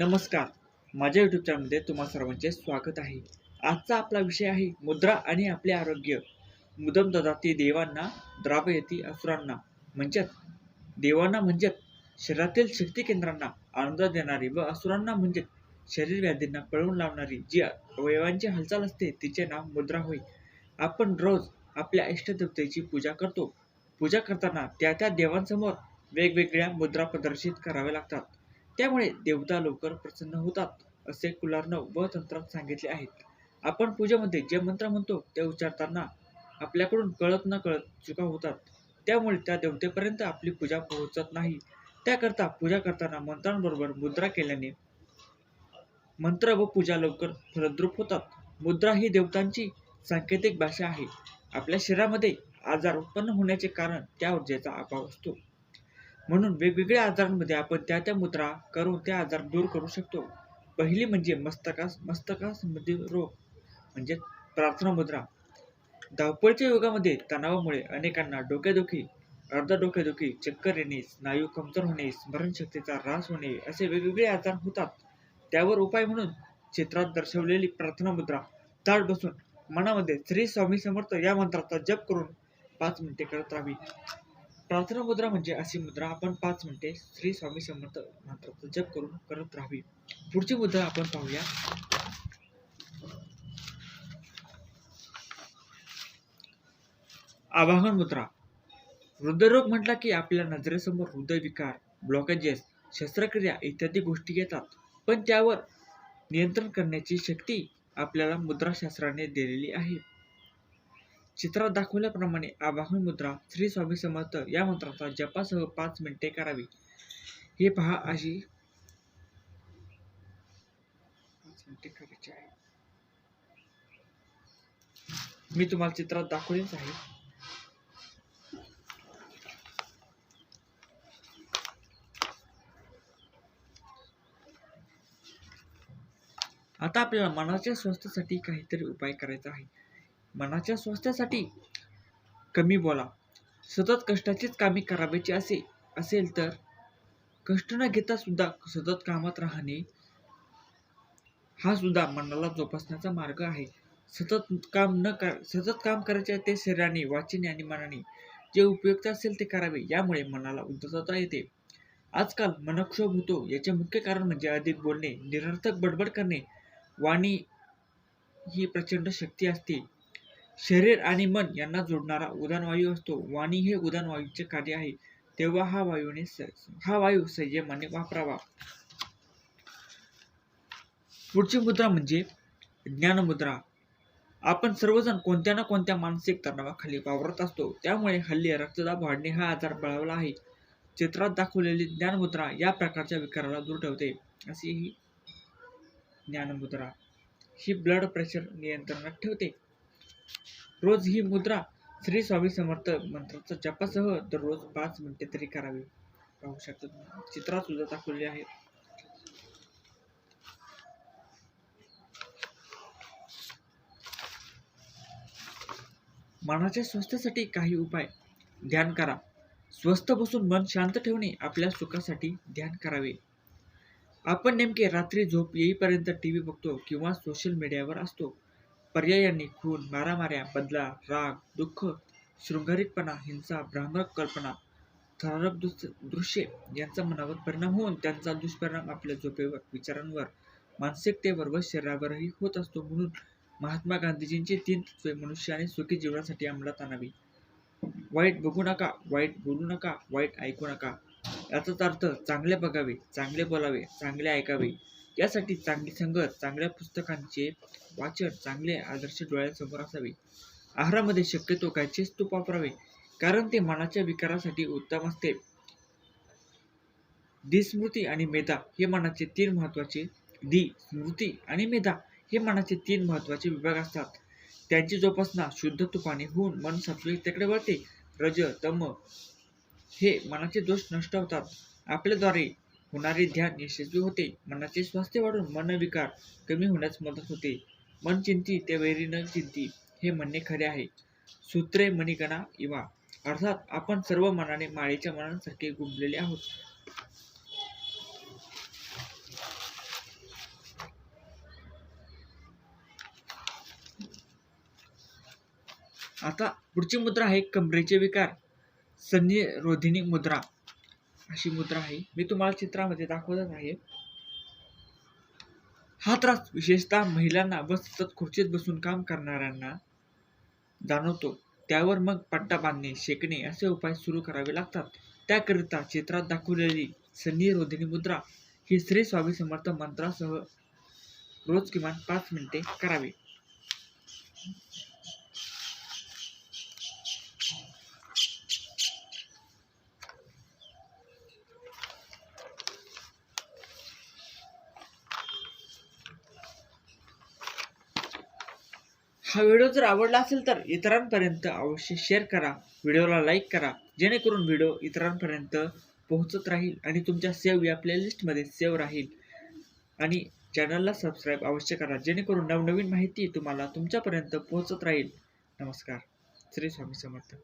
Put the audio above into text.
नमस्कार. माझ्या यूट्यूब चॅनलमध्ये तुम्हा सर्वांचे स्वागत आहे. आजचा आपला विषय आहे मुद्रा आणि आपले आरोग्य. मुदम ददाती देवांना द्राव येती असुरांना. म्हणजेच देवांना म्हणजेच शरीरातील शक्ती केंद्रांना आनंद देणारी व असुरांना म्हणजेच शरीर व्याधींना पळवून लावणारी जी अवयवांची हालचाल असते तिचे नाव मुद्रा होय. आपण रोज आपल्या इष्टदेवतेची पूजा करतो. पूजा करताना त्या त्या देवांसमोर वेगवेगळ्या मुद्रा प्रदर्शित कराव्या लागतात. त्यामुळे देवता लवकर प्रसन्न होतात असे कुलार्णव व तंत्रात सांगितले आहेत. आपण पूजेमध्ये जे मंत्र म्हणतो ते उच्चारताना आपल्याकडून कळत न कळत चुका होतात. त्यामुळे त्या देवतेपर्यंत आपली पूजा पोहोचत नाही. त्याकरता पूजा करताना मंत्रांबरोबर मुद्रा केल्याने मंत्र व पूजा लवकर फलद्रूप होतात. मुद्रा ही देवतांची सांकेतिक भाषा आहे. आपल्या शरीरामध्ये आजार उत्पन्न होण्याचे कारण त्या ऊर्जेचा अभाव असतो. म्हणून वेगवेगळ्या आजारांमध्ये आपण त्या त्या मुद्रा करून त्या आजार दूर करू शकतो. पहिली म्हणजे मस्तकास मस्तकासंबंधी रोग म्हणजे प्रार्थना मुद्रा. धावपळीच्या युगामध्ये तणावामुळे अनेकांना डोकेदुखी अर्धा डोकेदुखी चक्कर येणे स्नायू कमजोर होणे स्मरणशक्तीचा ऱ्हास होणे असे वेगवेगळे आजार होतात. त्यावर उपाय म्हणून चित्रात दर्शवलेली प्रार्थना मुद्रा. ताट बसून मनामध्ये श्री स्वामी समर्थ या मंत्राचा जप करून पाच मिनिटे करत राहावी. प्रार्थना मुद्रा म्हणजे अशी मुद्रा आपण पाच मिनिटे श्री स्वामी समर्थ मंत्राचा जप करून करत राहावी. पुढची मुद्रा आपण पाहूया. आवाहन मुद्रा. हृदयरोग म्हटला की आपल्या नजरेसमोर हृदयविकार ब्लॉकेजेस शस्त्रक्रिया इत्यादी गोष्टी येतात. पण त्यावर नियंत्रण करण्याची शक्ती आपल्याला मुद्राशास्त्राने दिलेली आहे. चित्रात दाखवल्याप्रमाणे आवाहन मुद्रा श्री स्वामी समर्थ या मंत्राचा जपासह पाच मिनिटे करावी. हे पहा अशी मी तुम्हाला चित्रात दाखवलेच आहे. आता आपल्याला मनाच्या स्वास्थ्यासाठी काहीतरी उपाय करायचा आहे. मनाच्या स्वास्थ्यासाठी कमी बोला. सतत कष्टाचीच कामे करावीची असे असेल तर कष्ट न घेता सुद्धा सतत कामात राहणे हा सुद्धा मनाला जोपासण्याचा मार्ग आहे. सतत काम न कर सतत काम करायचे ते शरीराने वाचीने आणि मनाने जे उपयुक्त असेल ते करावे यामुळे मनाला उद्धतता येते. आजकाल मनक्षोभ होतो याचे मुख्य कारण म्हणजे अधिक बोलणे निरर्थक बडबड करणे वाणी ही प्रचंड शक्ती असते. शरीर आणि मन यांना जोडणारा उदान वायू असतो. वाणी हे उदान वायूचे कार्य आहे. तेव्हा हा वायूने हा वायू संयमाने वापरावा. पुढची मुद्रा म्हणजे ज्ञानमुद्रा. आपण सर्वजण कोणत्या ना कोणत्या मानसिक तणावाखाली वावरत असतो त्यामुळे हल्ली रक्तदाब वाढणे हा आजार बळावला आहे. चित्रात दाखवलेली ज्ञानमुद्रा या प्रकारच्या विकाराला दूर ठेवते. अशी ही ज्ञानमुद्रा. ही ब्लड प्रेशर नियंत्रणात ठेवते. रोज ही मुद्रा श्री स्वामी समर्थ मंत्राचा जपासह दररोज पाच मिनिटे तरी करावी. पाहू शकता चित्रात सुद्धा दाखवलेली आहे. मनाच्या स्वास्थ्यासाठी काही उपाय. ध्यान करा. स्वस्थ बसून मन शांत ठेवणे आपल्या सुखासाठी ध्यान करावे. आपण नेमके रात्री झोप येईपर्यंत टी व्ही बघतो किंवा सोशल मीडियावर असतो. पर्यायांनी खून मारामाऱ्या बदला राग दुःख शृंगारिकपणा हिंसा भ्रामक कल्पना थरारक दृश्ये यांचा मनावर परिणाम होऊन त्यांचा दुष्परिणाम आपल्या झोपेवर विचारांवर मानसिकतेवर व शरीरावरही होत असतो. म्हणून महात्मा गांधीजींची तीन तत्वे मनुष्याने सुखी जीवनासाठी अंमलात आणावी. वाईट बघू नका वाईट बोलू नका वाईट ऐकू नका. याचाच अर्थ चांगले बघावे चांगले बोलावे चांगले ऐकावे. यासाठी चांगली संगत चांगल्या पुस्तकांचे वाचन चांगले आदर्श डोळ्यासमोर असावे. आहारामध्ये शक्यतो गायचेच तूप वापरावे कारण ते मनाच्या विकारासाठी उत्तम असते. दिस्मृती आणि मेधा हे मनाचे तीन महत्त्वाचे दि स्मृती आणि मेधा हे मनाचे तीन महत्त्वाचे विभाग असतात. त्यांची जोपासना शुद्ध तुपाने होऊन मन सात्विकतेकडे वळते. रज तम हे मनाचे दोष नष्ट होतात. आपल्याद्वारे होणारे ध्यान यशस्वी होते. मनाचे स्वास्थ्य वाढून मनविकार कमी होण्यास मदत होते. मन चिंती ते वैरी न चिंती हे म्हणणे खरे आहे. सूत्रे मणिकणा इवा. अर्थात आपण सर्व मनाने माळेच्या मनांसारखे गुंबलेले आहोत. आता पुढची मुद्रा आहे कमरेचे विकार. संधिरोधिनी मुद्रा. अशी मुद्रा आहे. मी तुम्हाला चित्रामध्ये दाखवतच आहे. हा त्रास विशेषतः महिलांना व सतत खुर्चीत बसून काम करणाऱ्यांना जाणवतो. त्यावर मग पट्टा बांधणे शेकणे असे उपाय सुरू करावे लागतात. त्याकरिता चित्रात दाखवलेली संनिरोधिनी मुद्रा ही श्री स्वामी समर्थ मंत्रासह रोज किमान पाच मिनिटे करावी. हा व्हिडिओ जर आवडला असेल तर इतरांपर्यंत अवश्य शेअर करा. व्हिडिओला लाईक करा. जेणेकरून व्हिडिओ इतरांपर्यंत पोहोचत राहील आणि तुमच्या सेव्ह या प्लेलिस्टमध्ये सेव्ह राहील. आणि चॅनलला सबस्क्राईब अवश्य करा. जेणेकरून नवनवीन माहिती तुम्हाला तुमच्यापर्यंत पोहोचत राहील. नमस्कार. श्री स्वामी समर्थ.